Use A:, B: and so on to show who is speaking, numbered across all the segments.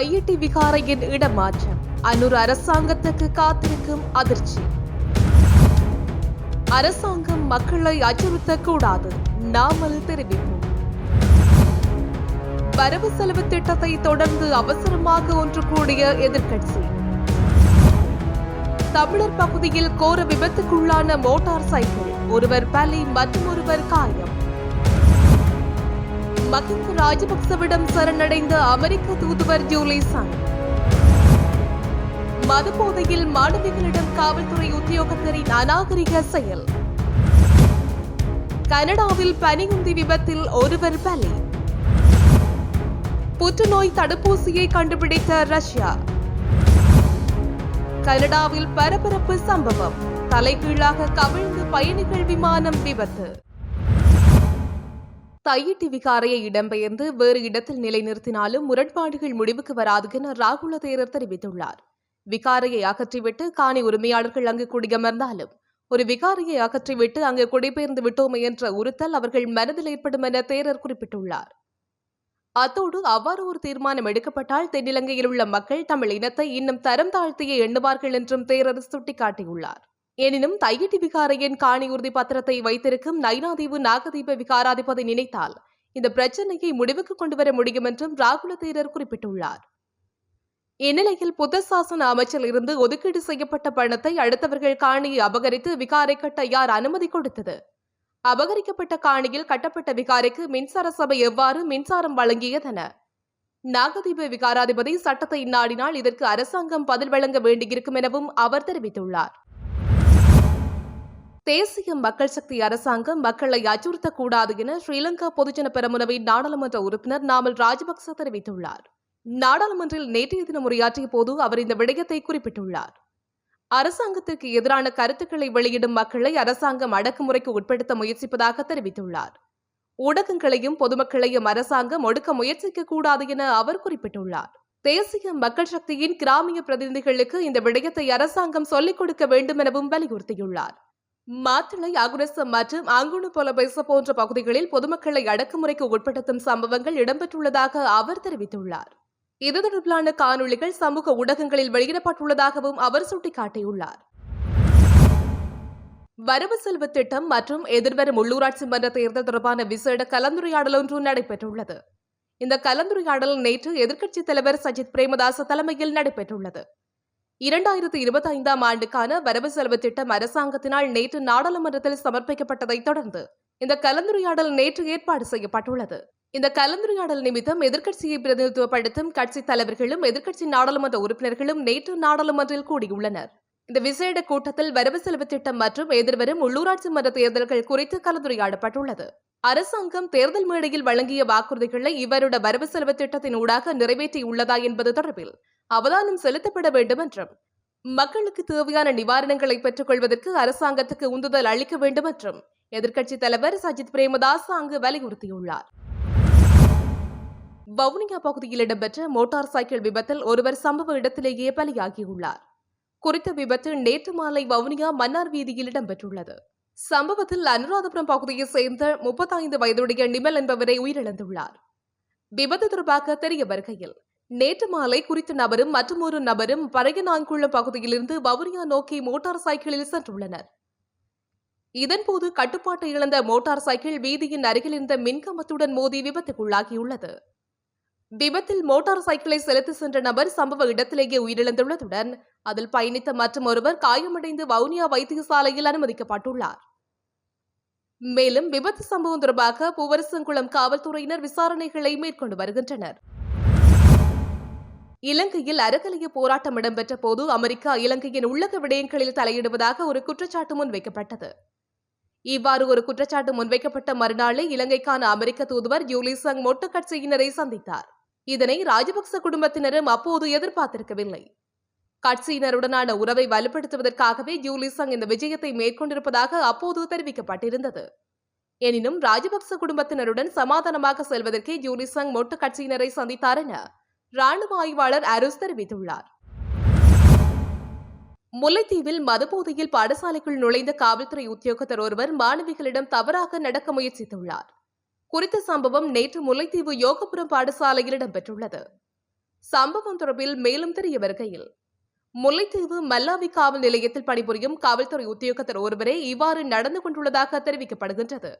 A: IIT விகாரையின் இடமாற்றம். அன்னூர் அரசாங்கத்துக்கு காத்திருக்கும் அதிர்ச்சி. அரசாங்கம் மக்களை அச்சுறுத்தக்கூடாது. நாமல் தெரிவிப்போம். வரவு செலவு திட்டத்தை தொடர்ந்து அவசரமாக ஒன்று கூடிய எதிர்க்கட்சி. தமிழர் பகுதியில் கோர விபத்துக்குள்ளான மோட்டார் சைக்கிள். ஒருவர் பலி மற்றும் ஒருவர் காயம். மகிந்த ராஜபக்சவிடம் சரணடைந்த அமெரிக்க தூதுவர் ஜூலி சங் மதுபோதையில் மாணவிகளிடம் காவல்துறை உத்தியோகத்தரின் அநாகரிக செயல். கனடாவில் பனிகுந்தி விபத்தில் ஒருவர் பலி. புற்றுநோய் தடுப்பூசியை கண்டுபிடித்த ரஷ்யா. கனடாவில் பரபரப்பு சம்பவம். தலைகீழாக கவிழ்ந்து பயணிகள் விமானம் விபத்து. தையிட்டி விகாரையை இடம்பெயர்ந்து வேறு இடத்தில் நிலைநிறுத்தினாலும் முரண்பாடுகள் முடிவுக்கு வராது என ராகுல தேரர் தெரிவித்துள்ளார். விகாரையை அகற்றிவிட்டு காணி உரிமையாளர்கள் அங்கு குடியமர்ந்தாலும் ஒரு விகாரையை அகற்றிவிட்டு அங்கு குடிபெயர்ந்து விட்டோமே என்ற உறுத்தல் அவர்கள் மனதில் ஏற்படும் என தேரர் குறிப்பிட்டுள்ளார். அத்தோடு அவ்வாறு ஒரு தீர்மானம் எடுக்கப்பட்டால் தென்னிலங்கையில் உள்ள மக்கள் தமிழ் இனத்தை இன்னும் தரம் தாழ்த்தியே எண்ணுவார்கள் என்றும் தேரர் சுட்டிக்காட்டியுள்ளார். எனினும் தையிட்டி விகாரையின் காணி உறுதி பத்திரத்தை வைத்திருக்கும் நைனாதீவு நாகதீப விகாராதிபதி நினைத்தால் இந்த பிரச்சனையை முடிவுக்கு கொண்டு வர முடியும் என்றும் ராகுல தேரர் குறிப்பிட்டுள்ளார். இந்நிலையில் புத்த சாசன அமைச்சர் இருந்து ஒதுக்கீடு செய்யப்பட்ட பணத்தை அடுத்தவர்கள் காணியை அபகரித்து விகாரை கட்ட யார் அனுமதி கொடுத்தது? அபகரிக்கப்பட்ட காணியில் கட்டப்பட்ட விகாரைக்கு மின்சார சபை எவ்வாறு மின்சாரம் வழங்கியதென நாகதீப விகாராதிபதி சட்டத்தை நாடினால் இதற்கு அரசாங்கம் பதில் வழங்க வேண்டியிருக்கும் எனவும் அவர் தெரிவித்துள்ளார். தேசிய மக்கள் சக்தி அரசாங்கம் மக்களை அச்சுறுத்தக்கூடாது என ஸ்ரீலங்கா பொதுஜன பெரமுனவின் நாடாளுமன்ற உறுப்பினர் நாமல் ராஜபக்ச தெரிவித்துள்ளார். நாடாளுமன்றில் நேற்றைய தினம் உரையாற்றிய போது அவர் இந்த விடயத்தை குறிப்பிட்டுள்ளார். அரசாங்கத்திற்கு எதிரான கருத்துக்களை வெளியிடும் மக்களை அரசாங்கம் அடக்குமுறைக்கு உட்படுத்த முயற்சிப்பதாக தெரிவித்துள்ளார். ஊடகங்களையும் பொதுமக்களையும் அரசாங்கம் ஒடுக்க முயற்சிக்க கூடாது என அவர் குறிப்பிட்டுள்ளார். தேசிய மக்கள் சக்தியின் கிராமிய பிரதிநிதிகளுக்கு இந்த விடயத்தை அரசாங்கம் சொல்லிக் கொடுக்க வேண்டும் எனவும் வலியுறுத்தியுள்ளார். மாத்தளை அகுரசம் மற்றும் அங்குணு பொலபைச போன்ற பகுதிகளில் பொதுமக்களை அடக்குமுறைக்கு உட்படுத்தும் சம்பவங்கள் இடம்பெற்றுள்ளதாக அவர் தெரிவித்துள்ளார். இது தொடர்பிலான காணொளிகள் சமூக ஊடகங்களில் வெளியிடப்பட்டுள்ளதாகவும் அவர் சுட்டிக்காட்டியுள்ளார். வரவு செல்வு திட்டம் மற்றும் எதிர்வரும் உள்ளூராட்சி மன்ற தேர்தல் தொடர்பான விசேட கலந்துரையாடல் ஒன்று நடைபெற்றுள்ளது. இந்த கலந்துரையாடல் நேற்று எதிர்க்கட்சித் தலைவர் சஜித் பிரேமதாச தலைமையில் நடைபெற்றுள்ளது. இரண்டாயிரத்து இருபத்தி ஐந்தாம் ஆண்டுக்கான வரவு செலவு திட்டம் அரசாங்கத்தினால் நேற்று நாடாளுமன்றத்தில் சமர்ப்பிக்கப்பட்டதைத் தொடர்ந்து இந்த கலந்துரையாடல் நேற்று ஏற்பாடு செய்யப்பட்டுள்ளது. இந்த கலந்துரையாடல் நிமித்தம் எதிர்க்கட்சியை பிரதிநிதித்துவப்படுத்தும் கட்சித் தலைவர்களும் எதிர்க்கட்சி நாடாளுமன்ற உறுப்பினர்களும் நேற்று நாடாளுமன்றில் கூடியுள்ளனர். இந்த விசேட கூட்டத்தில் வரவு செலவு திட்டம் மற்றும் எதிர்வரும் உள்ளூராட்சி மன்ற தேர்தல்கள் குறித்து கலந்துரையாடப்பட்டுள்ளது. அரசாங்கம் தேர்தல் மேடையில் வழங்கிய வாக்குறுதிகளை இவருட வரவு செலவு திட்டத்தின் ஊடாக நிறைவேற்றியுள்ளதா என்பது தொடர்பில் அவதானம் செலுத்தப்பட வேண்டும் என்றும் மக்களுக்கு தேவையான நிவாரணங்களை பெற்றுக் கொள்வதற்கு அரசாங்கத்துக்கு உந்துதல் அளிக்க வேண்டும் என்றும் எதிர்க்கட்சித் தலைவர் சஜித் பிரேமதாஸ் அங்கு வலியுறுத்தியுள்ளார். வவுனியா பகுதியில் இடம்பெற்ற மோட்டார் சைக்கிள் விபத்தில் ஒருவர் சம்பவ இடத்திலேயே பலியாகியுள்ளார். குறித்த விபத்து நேற்று மாலை வவுனியா மன்னார் வீதியில் இடம்பெற்றுள்ளது. சம்பவத்தில் அனுராதபுரம் பகுதியைச் சேர்ந்த முப்பத்தைந்து வயதுடைய நிமல் என்பவரை உயிரிழந்துள்ளார். விபத்து தொடர்பாக தெரிய வருகையில் நேற்று மாலை குறித்த நபரும் மற்றொரு நபரும் பரையநான்குளம் பகுதியிலிருந்து வவுனியா நோக்கி மோட்டார் சைக்கிளில் சென்றுள்ளனர். இதன்போது கட்டுப்பாட்டை இழந்த மோட்டார் சைக்கிள் வீதியின் அருகில் இருந்த மின்கம்பத்துடன் மோதி விபத்துக்குள்ளாகியுள்ளது. விபத்தில் மோட்டார் சைக்கிளை செலுத்தி சென்ற நபர் சம்பவ இடத்திலேயே உயிரிழந்துள்ளதுடன் அதில் பயணித்த மற்றும் ஒருவர் காயமடைந்து வவுனியா வைத்தியசாலையில் அனுமதிக்கப்பட்டுள்ளார். மேலும் விபத்து சம்பவம் தொடர்பாக பூவரசங்குளம் காவல்துறையினர் விசாரணைகளை மேற்கொண்டு வருகின்றனர். இலங்கையில் அறக்கலைய போராட்டம் இடம்பெற்ற போது அமெரிக்கா இலங்கையின் உள்ளக விடயங்களில் தலையிடுவதாக ஒரு குற்றச்சாட்டு முன்வைக்கப்பட்டது. இவ்வாறு ஒரு குற்றச்சாட்டு முன்வைக்கப்பட்ட மறுநாளே இலங்கைக்கான அமெரிக்க தூதுவர் யூலிசங் மொட்டு கட்சியினரை சந்தித்தார். இதனை ராஜபக்ச குடும்பத்தினரும் அப்போது எதிர்பார்த்திருக்கவில்லை. கட்சியினருடனான உறவை வலுப்படுத்துவதற்காகவே யூலிசங் இந்த விஜயத்தை மேற்கொண்டிருப்பதாக அப்போது தெரிவிக்கப்பட்டிருந்தது. எனினும் ராஜபக்ச குடும்பத்தினருடன் சமாதானமாக செல்வதற்கே யூலிசங் மொட்டு கட்சியினரை சந்தித்தார் என ராணுவ ஆய்வாளர் அருஸ் தெரிவித்துள்ளார். முல்லைத்தீவில் மதுபோதையில் பாடசாலைக்குள் நுழைந்த காவல்துறை உத்தியோகத்தர் ஒருவர் மாணவிகளிடம் தவறாக நடக்க முயற்சித்துள்ளார். குறித்த சம்பவம் நேற்று முல்லைத்தீவு யோகபுரம் பாடசாலையில் இடம்பெற்றுள்ளது. சம்பவம் தொடர்பில் மேலும் தெரிய வருகையில் முல்லைத்தீவு மல்லாவி காவல் நிலையத்தில் பணிபுரியும் காவல்துறை உத்தியோகத்தர் ஒருவரே இவ்வாறு நடந்து கொண்டுள்ளதாக தெரிவிக்கப்படுகின்றது.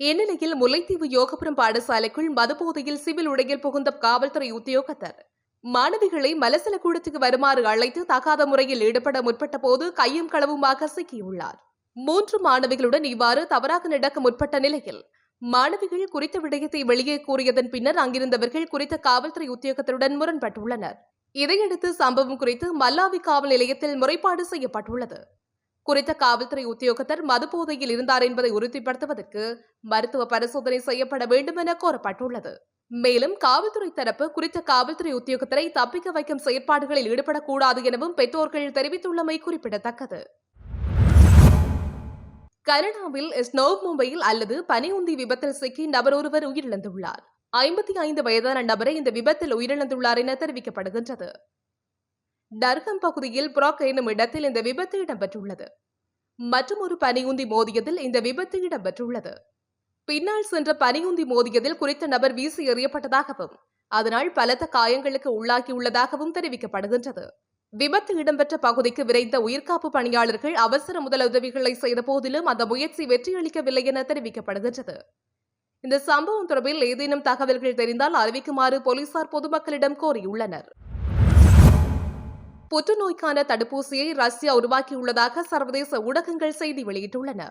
A: இந்நிலையில் முல்லைத்தீவு யோகபுரம் பாடசாலைக்குள் மதுபோதையில் சிவில் உடையில் புகுந்த காவல்துறை உத்தியோகத்தர். மாணவிகளை மலசல கூடத்துக்கு வருமாறு அழைத்து தகாத முறையில் ஈடுபட முற்பட்ட போது கையும் களவுமாக சிக்கியுள்ளார். மூன்று மாணவிகளுடன் இவ்வாறு தவறாக நடக்க முற்பட்ட நிலையில் மாணவிகள் குறித்த விடயத்தை வெளியே கூறியதன் பின்னர் அங்கிருந்தவர்கள் குறித்த காவல்துறை உத்தியோகத்தருடன் முரண்பட்டுள்ளனர். இதையடுத்து சம்பவம் குறித்து மல்லாவி காவல் நிலையத்தில் முறைப்பாடு செய்யப்பட்டுள்ளது. குறித்த காவல்துறை உத்தியோகத்தர் மதுபோதையில் இருந்தார் என்பதை உறுதிப்படுத்துவதற்கு மருத்துவ பரிசோதனை செய்யப்பட வேண்டும் என கோரப்பட்டுள்ளது. மேலும் காவல்துறை தரப்பு குறித்த காவல்துறை உத்தியோகத்தரை தப்பிக்க வைக்கும் செயற்பாடுகளில் ஈடுபடக்கூடாது எனவும் பெற்றோர்கள் தெரிவித்துள்ளமை குறிப்பிடத்தக்கது. கனடாவில் ஸ்னோ மும்பையில் அல்லது பனியுந்தி விபத்தில் சிக்கி நபர் ஒருவர் உயிரிழந்துள்ளார். ஐம்பத்தி ஐந்து வயதான நபரை இந்த விபத்தில் உயிரிழந்துள்ளார் என தெரிவிக்கப்படுகின்றது. டர்கம் பகுதியில் புராக் என்னும் இடத்தில் இந்த விபத்து இடம்பெற்றுள்ளது. மற்றும் ஒரு பனியுந்தி மோதியதில் இந்த விபத்து இடம்பெற்றுள்ளது. பின்னால் சென்ற பனியுந்தி மோதியதில் குறித்த நபர் வீசி எறியப்பட்டதாகவும் அதனால் பலத்த காயங்களுக்கு உள்ளாகியுள்ளதாகவும் தெரிவிக்கப்படுகின்றது. விபத்து இடம்பெற்ற பகுதிக்கு விரைந்த உயிர்காப்பு பணியாளர்கள் அவசர முதலுதவிகளை செய்த போதிலும் அந்த முயற்சி வெற்றியளிக்கவில்லை என தெரிவிக்கப்படுகின்றது. இந்த சம்பவம் தொடர்பில் ஏதேனும் தகவல்கள் தெரிந்தால் அறிவிக்குமாறு போலீசார் பொதுமக்களிடம் கோரியுள்ளனர். புற்றுநோய்க்கான தடுப்பூசியை ரஷ்யா உருவாக்கியுள்ளதாக சர்வதேச ஊடகங்கள் செய்தி வெளியிட்டுள்ளன.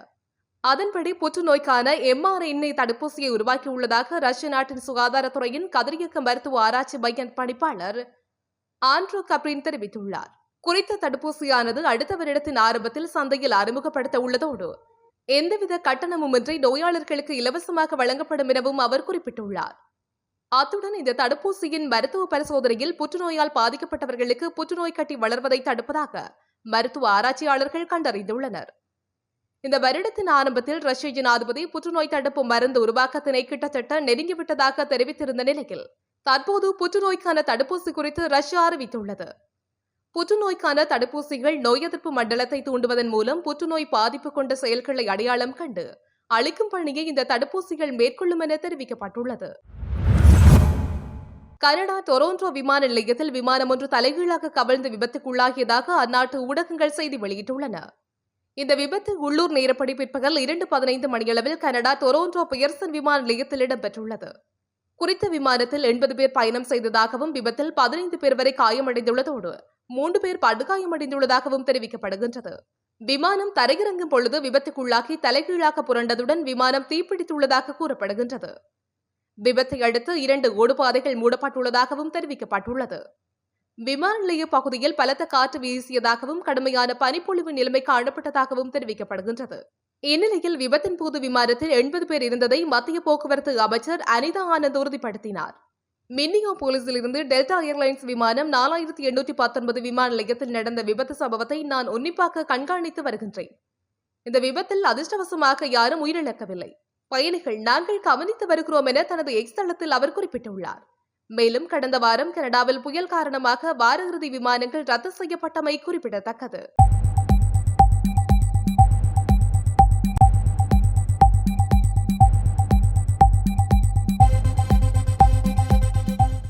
A: அதன்படி புற்றுநோய்க்கான எம்ஆர்என்ஏ தடுப்பூசியை உருவாக்கியுள்ளதாக ரஷ்ய நாட்டின் சுகாதாரத்துறையின் கதிரியக்க மருத்துவ ஆராய்ச்சி மைய பணிப்பாளர் ஆண்ட்ரோ கப்ரின் தெரிவித்துள்ளார். குறித்த தடுப்பூசியானது அடுத்த வருடத்தின் ஆரம்பத்தில் சந்தையில் அறிமுகப்படுத்த உள்ளதோடு எந்தவித கட்டணமுமின்றி நோயாளர்களுக்கு இலவசமாக வழங்கப்படும் எனவும் அவர் குறிப்பிட்டுள்ளார். அத்துடன் இந்த தடுப்பூசியின் மருத்துவ பரிசோதனையில் புற்றுநோயால் பாதிக்கப்பட்டவர்களுக்கு புற்றுநோய் கட்டி வளர்வதை தடுப்பதாக மருத்துவ ஆராய்ச்சியாளர்கள் கண்டறிந்துள்ளனர். இந்த வருடத்தின் ஆரம்பத்தில் ரஷ்ய ஜனாதிபதி புற்றுநோய் தடுப்பு மருந்து உருவாக்கத்தினை கிட்டத்தட்ட நெருங்கிவிட்டதாக தெரிவித்திருந்த நிலையில் தற்போது புற்றுநோய்க்கான தடுப்பூசி குறித்து ரஷ்யா அறிவித்துள்ளது. புற்றுநோய்க்கான தடுப்பூசிகள் நோய் எதிர்ப்பு மண்டலத்தை தூண்டுவதன் மூலம் புற்றுநோய் பாதிப்பு கொண்ட செயல்களை அடையாளம் கண்டு அளிக்கும் பணியை இந்த தடுப்பூசிகள் மேற்கொள்ளும் என தெரிவிக்கப்பட்டுள்ளது. கனடா டொரோண்டோ விமான நிலையத்தில் விமானம் ஒன்று தலைகீழாக கவிழ்ந்து விபத்துக்குள்ளாகியதாக அந்நாட்டு ஊடகங்கள் செய்தி வெளியிட்டுள்ளன. இந்த விபத்து உள்ளூர் நேரப்படி பிற்பகல் இரண்டு பதினைந்து மணியளவில் கனடா டொரோண்டோ பியர்சன் விமான நிலையத்தில் இடம்பெற்றுள்ளது. குறித்த விமானத்தில் எண்பது பேர் பயணம் செய்ததாகவும் விபத்தில் பதினைந்து பேர் வரை காயமடைந்துள்ளதோடு மூன்று பேர் படுகாயமடைந்துள்ளதாகவும் தெரிவிக்கப்படுகின்றது. விமானம் தரையிறங்கும் பொழுது விபத்துக்குள்ளாகி தலைகீழாக புரண்டதுடன் விமானம் தீப்பிடித்துள்ளதாக கூறப்படுகின்றது. விபத்தை அடுத்து இரண்டு ஓடுபாதைகள் மூடப்பட்டுள்ளதாகவும் தெரிவிக்கப்பட்டுள்ளது. விமான நிலைய பகுதியில் பலத்த காற்று வீசியதாகவும் கடுமையான பனிப்பொழிவு நிலைமை காணப்பட்டதாகவும் தெரிவிக்கப்படுகின்றது. இந்நிலையில் விபத்தின் போது விமானத்தில் எண்பது பேர் இருந்ததை மத்திய போக்குவரத்து அமைச்சர் அனிதா ஆனந்த் உறுதிப்படுத்தினார். மின்னியோ போலீஸிலிருந்து டெல்டா ஏர்லைன்ஸ் விமானம் நாலாயிரத்தி எண்ணூற்றி பத்தொன்பது விமான நிலையத்தில் நடந்த விபத்து சம்பவத்தை நான் உன்னிப்பாக கண்காணித்து வருகின்றேன். இந்த விபத்தில் அதிர்ஷ்டவசமாக யாரும் உயிரிழக்கவில்லை. பயணிகள் நாங்கள் கவனித்து வருகிறோம் என தனது எக்ஸ் தளத்தில் அவர் குறிப்பிட்டுள்ளார். மேலும் கடந்த வாரம் கனடாவில் புயல் காரணமாக வார இறுதி விமானங்கள் ரத்து செய்யப்பட்டமை குறிப்பிடத்தக்கது.